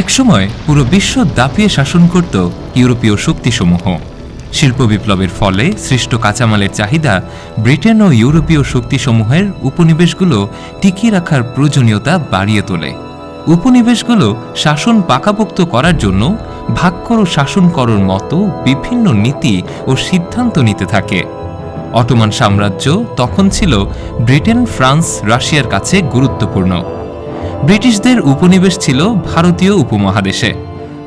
একসময় পুরো বিশ্ব দাপিয়ে শাসন করত ইউরোপীয় শক্তিসমূহ। শিল্প বিপ্লবের ফলে সৃষ্ট কাঁচামালের চাহিদা ব্রিটেন ও ইউরোপীয় শক্তিসমূহের উপনিবেশগুলো টিকিয়ে রাখার প্রয়োজনীয়তা বাড়িয়ে তোলে। উপনিবেশগুলো শাসন পাকাপোক্ত করার জন্য ভাগ করো শাসন করোর মতো বিভিন্ন নীতি ও সিদ্ধান্ত নিতে থাকে। অটোমান সাম্রাজ্য তখন ছিল ব্রিটেন, ফ্রান্স, রাশিয়ার কাছে গুরুত্বপূর্ণ। ব্রিটিশদের উপনিবেশ ছিল ভারতীয় উপমহাদেশে।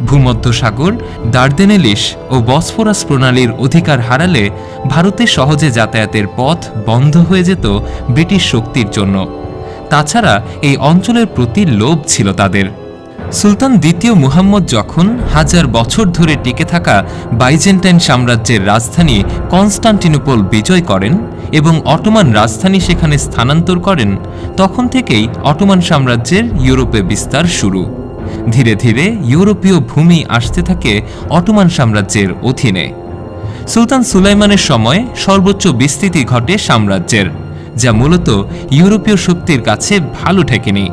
ভূমধ্য সাগর দার্দেনেলিস ও বসফোরাস প্রণালীর অধিকার হারালে ভারতে সহজে যাতায়াতের পথ বন্ধ হয়ে যেত ব্রিটিশ শক্তির জন্য। তাছাড়া এই অঞ্চলের প্রতি লোভ ছিল তাদের। সুলতান দ্বিতীয় মুহাম্মদ যখন হাজার বছর ধরে টিকে থাকা বাইজেন্টাইন সাম্রাজ্যের রাজধানী কনস্টান্টিনোপল বিজয় করেন এবং অটোমান রাজধানী সেখানে স্থানান্তর করেন, তখন থেকেই অটোমান সাম্রাজ্যের ইউরোপে বিস্তার শুরু। ধীরে ধীরে ইউরোপীয় ভূমি আসতে থাকে অটোমান সাম্রাজ্যের অধীনে। সুলতান সুলাইমানের সময় সর্বোচ্চ বিস্তৃতি ঘটে সাম্রাজ্যের, যা মূলত ইউরোপীয় শক্তির কাছে ভালো ঠেকেনি।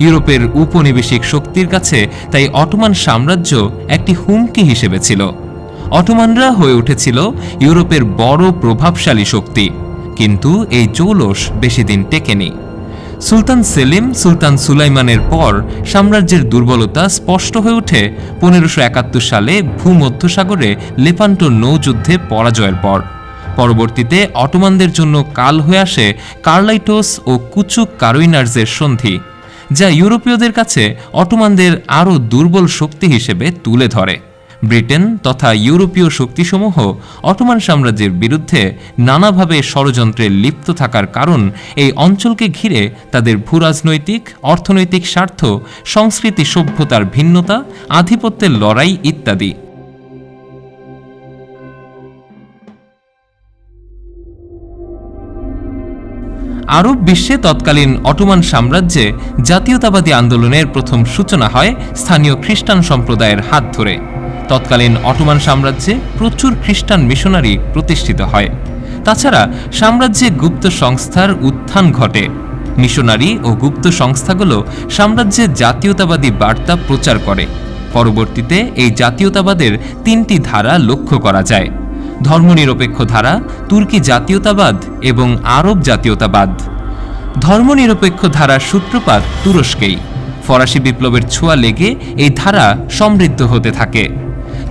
ইউরোপের উপনিবেশিক শক্তির কাছে তাই অটোমান সাম্রাজ্য একটি হুমকি হিসেবে ছিল। অটোমানরা হয়ে উঠেছিল ইউরোপের বড় প্রভাবশালী শক্তি। কিন্তু এই জৌলস বেশি দিন টেকেনি। সুলতান সেলিম, সুলতান সুলাইমানের পর সাম্রাজ্যের দুর্বলতা স্পষ্ট হয়ে ওঠে পনেরোশো একাত্তর সালে ভূমধ্যসাগরে লেপান্টো নৌযুদ্ধে পরাজয়ের পর। পরবর্তীতে অটোমানদের জন্য কাল হয়ে আসে কার্লাইটোস ও কুচুক কারুইনার্সের সন্ধি। যা ইউরোপীয়দের কাছে অটোমানদের আরও দুর্বল শক্তি হিসেবে তুলে ধরে। ব্রিটেন তথা ইউরোপীয় শক্তিসমূহ অটোমান সাম্রাজ্যের বিরুদ্ধে নানাভাবে ষড়যন্ত্রে লিপ্ত থাকার কারণ এই অঞ্চলকে ঘিরে তাদের ভূরাজনৈতিক, অর্থনৈতিক স্বার্থ, সংস্কৃতি সভ্যতার ভিন্নতা, আধিপত্যের লড়াই ইত্যাদি। আরব বিশ্বে তৎকালীন অটোমান সাম্রাজ্যে জাতীয়তাবাদী আন্দোলনের প্রথম সূচনা হয় স্থানীয় খ্রিস্টান সম্প্রদায়ের হাত ধরে। তৎকালীন অটোমান সাম্রাজ্যে প্রচুর খ্রিস্টান মিশনারি প্রতিষ্ঠিত হয়। তাছাড়া সাম্রাজ্যে গুপ্ত সংস্থার উত্থান ঘটে। মিশনারি ও গুপ্ত সংস্থাগুলো সাম্রাজ্যে জাতীয়তাবাদী বার্তা প্রচার করে। পরবর্তীতে এই জাতীয়তাবাদের তিনটি ধারা লক্ষ্য করা যায়। ধর্মনিরপেক্ষ ধারা, তুর্কি জাতীয়তাবাদ এবং আরব জাতীয়তাবাদ। ধর্মনিরপেক্ষ ধারার সূত্রপাত তুরস্কেই। ফরাসি বিপ্লবের ছোঁয়া লেগে এই ধারা সমৃদ্ধ হতে থাকে।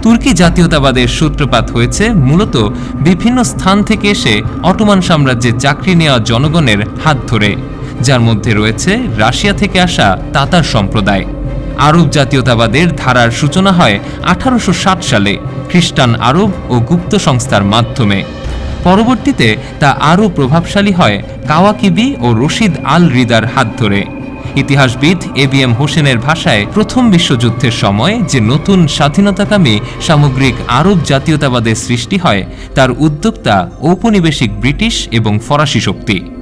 তুর্কি জাতীয়তাবাদের সূত্রপাত হয়েছে মূলত বিভিন্ন স্থান থেকে এসে অটোমান সাম্রাজ্যে চাকরি নেওয়া জনগণের হাত ধরে, যার মধ্যে রয়েছে রাশিয়া থেকে আসা তাতার সম্প্রদায়। আরব জাতীয়তাবাদের ধারার সূচনা হয় আঠারোশো সাত সালে খ্রিস্টান আরব ও গুপ্ত সংস্থার মাধ্যমে। পরবর্তীতে তা আরও প্রভাবশালী হয় কাওয়াকিবি ও রশিদ আল রিদার হাত ধরে। ইতিহাসবিদ এ বি এম হোসেনের ভাষায় প্রথম বিশ্বযুদ্ধের সময় যে নতুন স্বাধীনতাকামী সামগ্রিক আরব জাতীয়তাবাদের সৃষ্টি হয়, তার উদ্যোক্তা ঔপনিবেশিক ব্রিটিশ এবং ফরাসি শক্তি।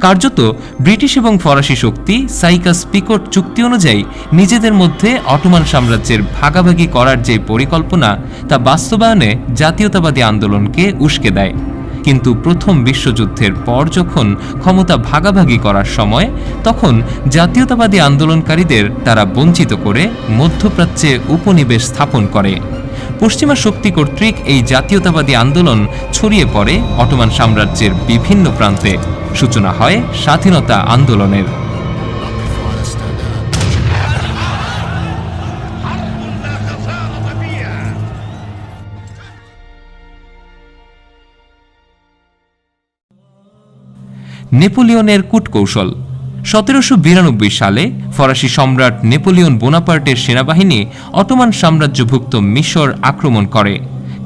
কার্যত ব্রিটিশ এবং ফরাসি শক্তি সাইকাস পিকট চুক্তি অনুযায়ী নিজেদের মধ্যে অটোমান সাম্রাজ্যের ভাগাভাগি করার যে পরিকল্পনা, তা বাস্তবায়নে জাতীয়তাবাদী আন্দোলনকে উস্কে দেয়। কিন্তু প্রথম বিশ্বযুদ্ধের পর যখন ক্ষমতা ভাগাভাগি করার সময়, তখন জাতীয়তাবাদী আন্দোলনকারীদের তারা বঞ্চিত করে মধ্যপ্রাচ্যে উপনিবেশ স্থাপন করে। পশ্চিমা শক্তি কর্তৃক এই জাতীয়তাবাদী আন্দোলন ছড়িয়ে পড়ে অটোমান সাম্রাজ্যের বিভিন্ন প্রান্তে। সূচনা হয় স্বাধীনতা আন্দোলনের। নেপোলিয়নের কূটকৌশল। সতেরোশো বিরানব্বই সালে ফরাসি সম্রাট নেপোলিয়ন বোনাপার্টের সেনাবাহিনী অটোমান সাম্রাজ্যভুক্ত মিশর আক্রমণ করে।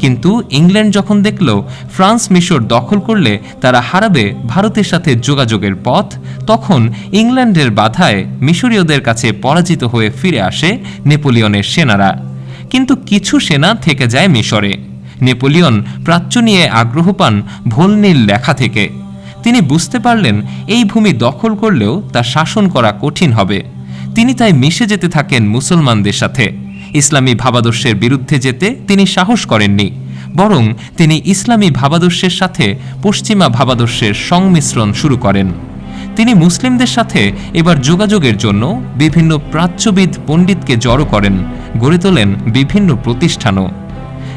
কিন্তু ইংল্যান্ড যখন দেখল ফ্রান্স মিশর দখল করলে তারা হারাবে ভারতের সাথে যোগাযোগের পথ, তখন ইংল্যান্ডের বাধায় মিশরীয়দের কাছে পরাজিত হয়ে ফিরে আসে নেপোলিয়নের সেনারা। কিন্তু কিছু সেনা থেকে যায় মিশরে। নেপোলিয়ন প্রাচ্য নিয়ে আগ্রহ পান ভোলনীল লেখা থেকে। তিনি বুঝতে পারলেন এই ভূমি দখল করলেও তা শাসন করা কঠিন হবে। তিনি তাই মিশে যেতে থাকেন মুসলমানদের সাথে। ইসলামী ভাবাদর্শের বিরুদ্ধে যেতে তিনি সাহস করেননি, বরং তিনি ইসলামী ভাবাদর্শের সাথে পশ্চিমা ভাবাদর্শের সংমিশ্রণ শুরু করেন। তিনি মুসলিমদের সাথে এবার যোগাযোগের জন্য বিভিন্ন প্রাচ্যবিদ পণ্ডিতকে জড়ো করেন, গড়ে তোলেন বিভিন্ন প্রতিষ্ঠানও।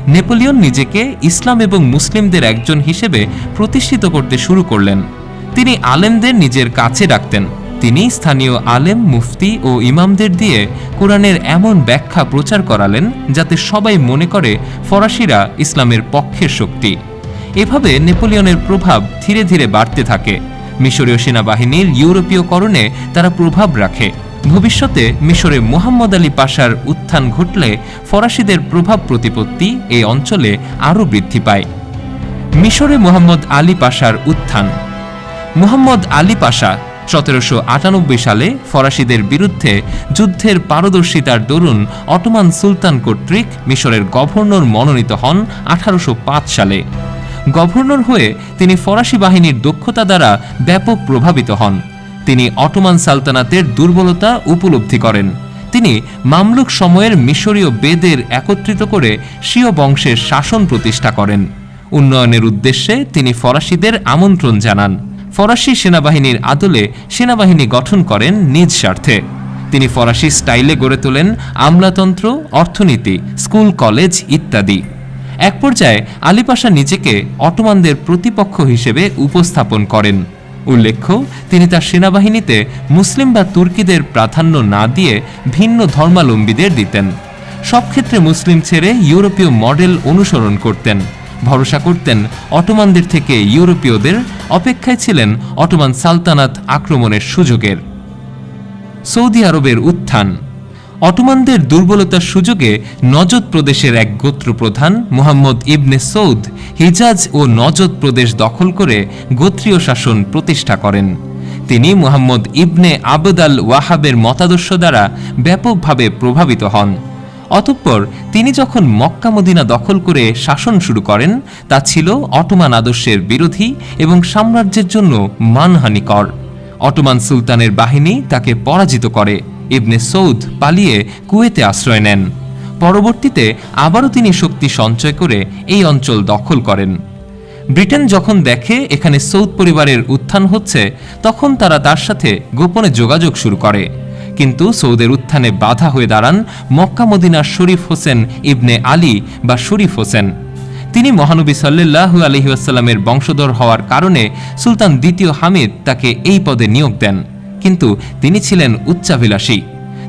নেপোলিয়ন নিজেকে ইসলাম এবং মুসলিমদের একজন হিসেবে প্রতিষ্ঠিত করতে শুরু করলেন। তিনি আলেমদের নিজের কাছে ডাকতেন। তিনি স্থানীয় আলেম, মুফতি ও ইমামদের দিয়ে কোরআনের এমন ব্যাখ্যা প্রচার করালেন যাতে সবাই মনে করে ফরাসিরা ইসলামের পক্ষের শক্তি। এভাবে নেপোলিয়নের প্রভাব ধীরে ধীরে বাড়তে থাকে। মিশরীয় সেনাবাহিনীর ইউরোপীয়করণে তারা প্রভাব রাখে। ভবিষ্যতে মিশরে মোহাম্মদ আলী পাশার উত্থান ঘটলে ফরাসিদের প্রভাব প্রতিপত্তি এই অঞ্চলে আরও বৃদ্ধি পায়। মিশরে মোহাম্মদ আলী পাশার উত্থান। মুহাম্মদ আলী পাশা সতেরোশো আটানব্বই সালে ফরাসিদের বিরুদ্ধে যুদ্ধের পারদর্শিতার দরুন অটোমান সুলতান কর্তৃক মিশরের গভর্নর মনোনীত হন আঠারোশো পাঁচ সালে। গভর্নর হয়ে তিনি ফরাসি বাহিনীর দক্ষতা দ্বারা ব্যাপক প্রভাবিত হন। তিনি অটোমান সালতানাতের দুর্বলতা উপলব্ধি করেন। তিনি মামলুক সময়ের মিশরীয় বেদের একত্রিত করে স্বীয় বংশের শাসন প্রতিষ্ঠা করেন। উন্নয়নের উদ্দেশ্যে তিনি ফরাসিদের আমন্ত্রণ জানান। ফরাসি সেনাবাহিনীর আদলে সেনাবাহিনী গঠন করেন নিজ স্বার্থে। তিনি ফরাসি স্টাইলে গড়ে তোলেন আমলাতন্ত্র, অর্থনীতি, স্কুল, কলেজ ইত্যাদি। এক পর্যায়ে আলিপাশা নিজেকে অটোমানদের প্রতিপক্ষ হিসেবে উপস্থাপন করেন। উল্লেখ্য, তিনি তার সেনাবাহিনীতে মুসলিম বা তুর্কিদের প্রাধান্য না দিয়ে ভিন্ন ধর্মাবলম্বীদের দিতেন। সব ক্ষেত্রে মুসলিম ছেড়ে ইউরোপীয় মডেল অনুসরণ করতেন। ভরসা করতেন অটোমানদের থেকে ইউরোপীয়দের। অপেক্ষায় ছিলেন অটোমান সালতানাত আক্রমণের সুযোগের। সৌদি আরবের উত্থান। অটোমানদের দুর্বলতার সুযোগে নজদ প্রদেশের এক গোত্র প্রধান মোহাম্মদ ইবনে সৌদ হিজাজ ও নজদ প্রদেশ দখল করে গোত্রীয় শাসন প্রতিষ্ঠা করেন। তিনি মোহাম্মদ ইবনে আবদ আল ওয়াহাবের মতাদর্শ দ্বারা ব্যাপকভাবে প্রভাবিত হন। অতঃপর তিনি যখন মক্কা মদিনা দখল করে শাসন শুরু করেন, তা ছিল অটোমান আদর্শের বিরোধী এবং সাম্রাজ্যের জন্য মানহানিকর। অটোমান সুলতানের বাহিনী তাকে পরাজিত করে। ইবনে সৌদ পালিয়ে কুয়েতে আশ্রয় নেন। পরবর্তীতে আবারও তিনি শক্তি সঞ্চয় করে এই অঞ্চল দখল করেন। ব্রিটেন যখন দেখে এখানে সৌদ পরিবারের উত্থান হচ্ছে, তখন তারা তার সাথে গোপনে যোগাযোগ শুরু করে। কিন্তু সৌদের উত্থানে বাধা হয়ে দাঁড়ান মক্কা মদিনার শরীফ হোসেন ইবনে আলী বা শরীফ হোসেন। তিনি মহানবী সাল্লাল্লাহু আলহি আসাল্লামের বংশধর হওয়ার কারণে সুলতান দ্বিতীয় হামিদ তাকে এই পদে নিয়োগ দেন। কিন্তু তিনি ছিলেন উচ্চাভিলাষী।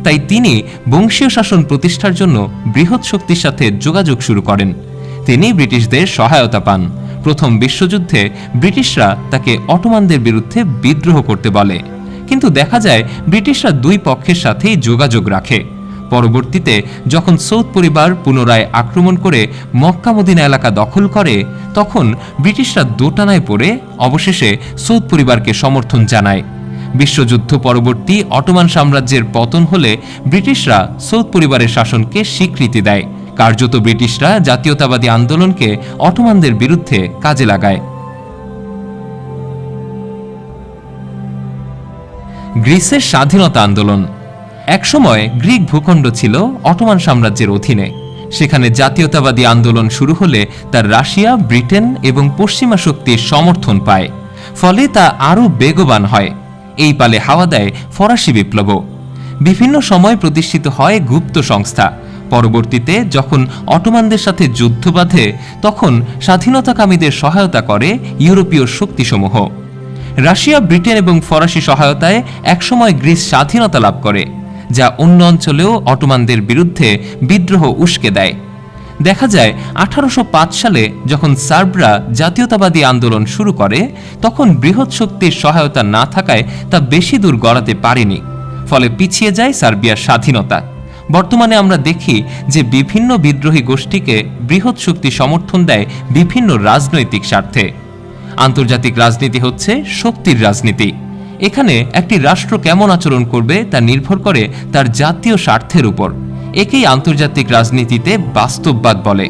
তাই তিনি বংশীয় শাসন প্রতিষ্ঠার জন্য বৃহৎ শক্তির সাথে যোগাযোগ শুরু করেন। তিনি ব্রিটিশদের সহায়তা পান। প্রথম বিশ্বযুদ্ধে ব্রিটিশরা তাকে অটোমানদের বিরুদ্ধে বিদ্রোহ করতে বলে। কিন্তু দেখা যায় ব্রিটিশরা দুই পক্ষের সাথেই যোগাযোগ রাখে। পরবর্তীতে যখন সৌদ পরিবার পুনরায় আক্রমণ করে মক্কা মদিনা এলাকা দখল করে, তখন ব্রিটিশরা দোটানায় পড়ে অবশেষে সৌদ পরিবারকে সমর্থন জানায়। বিশ্বযুদ্ধ পরবর্তী অটোমান সাম্রাজ্যের পতন হলে ব্রিটিশরা সৌদ পরিবারের শাসনকে স্বীকৃতি দেয়। কার্যত ব্রিটিশরা জাতীয়তাবাদী আন্দোলনকে অটোমানদের বিরুদ্ধে কাজে লাগায়। গ্রিসের স্বাধীনতা আন্দোলন। একসময় গ্রিক ভূখণ্ড ছিল অটোমান সাম্রাজ্যের অধীনে। সেখানে জাতীয়তাবাদী আন্দোলন শুরু হলে তার রাশিয়া, ব্রিটেন এবং পশ্চিমা শক্তির সমর্থন পায়, ফলে তা আরও বেগবান হয়। এই পালে হাওয়া দেয় ফরাসি বিপ্লব বিভিন্ন সময় প্রতিষ্ঠিত হয় গুপ্ত সংস্থা। পরবর্তীতে যখন অটোমানদের সাথে যুদ্ধ বাঁধে, তখন স্বাধীনতাকামীদের সহায়তা করে ইউরোপীয় শক্তিসমূহ। রাশিয়া, ব্রিটেন এবং ফরাসি সহায়তায় একসময় গ্রিস স্বাধীনতা লাভ করে, যা অন্য অঞ্চলেও অটোমানদের বিরুদ্ধে বিদ্রোহ উস্কে দেয়। দেখা যায়, আঠারোশো পাঁচ সালে যখন সার্বরা জাতীয়তাবাদী আন্দোলন শুরু করে, তখন বৃহৎ শক্তির সহায়তা না থাকায় তা বেশি দূর গড়াতে পারেনি, ফলে পিছিয়ে যায় সার্বিয়ার স্বাধীনতা। বর্তমানে আমরা দেখি যে বিভিন্ন বিদ্রোহী গোষ্ঠীকে বৃহৎ শক্তি সমর্থন দেয় বিভিন্ন রাজনৈতিক স্বার্থে। আন্তর্জাতিক রাজনীতি হচ্ছে শক্তির রাজনীতি। এখানে একটি রাষ্ট্র কেমন আচরণ করবে তা নির্ভর করে তার জাতীয় স্বার্থের উপর। একেই আন্তর্জাতিক রাজনীতিতে বাস্তববাদ বলে।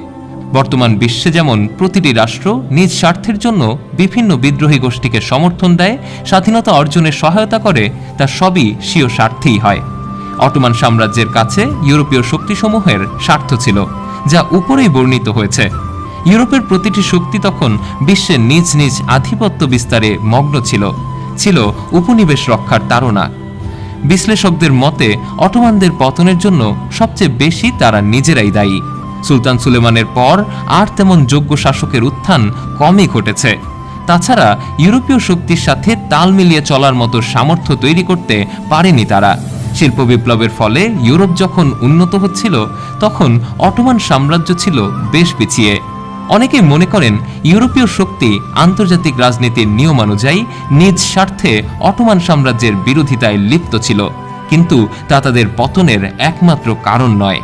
বর্তমান বিশ্বে যেমন প্রতিটি রাষ্ট্র নিজ স্বার্থের জন্য বিভিন্ন বিদ্রোহী গোষ্ঠীকে সমর্থন দেয়, স্বাধীনতা অর্জনে সহায়তা করে, তা সবই স্বীয় স্বার্থেই হয়। অটোমান সাম্রাজ্যের কাছে ইউরোপীয় শক্তিসমূহের স্বার্থ ছিল, যা উপরেই বর্ণিত হয়েছে। ইউরোপের প্রতিটি শক্তি তখন বিশ্বের নিজ নিজ আধিপত্য বিস্তারে মগ্ন ছিল ছিল উপনিবেশ রক্ষার তাড়না। বিশ্লেষকদের মতে, অটোমানদের পতনের জন্য সবচেয়ে বেশি তারা নিজেরাই দায়ী। সুলতান সুলেমানের পর আর তেমন যোগ্য শাসকের উত্থান কমই ঘটেছে। তাছাড়া ইউরোপীয় শক্তির সাথে তাল মিলিয়ে চলার মতো সামর্থ্য তৈরি করতে পারেনি তারা। শিল্প বিপ্লবের ফলে ইউরোপ যখন উন্নত হচ্ছিল, তখন অটোমান সাম্রাজ্য ছিল বেশ পিছিয়ে। অনেকেই মনে করেন ইউরোপীয় শক্তি আন্তর্জাতিক রাজনীতির নিয়মানুযায়ী নিজ স্বার্থে অটোমান সাম্রাজ্যের বিরোধিতায় লিপ্ত ছিল। কিন্তু তা তাদের পতনের একমাত্র কারণ নয়।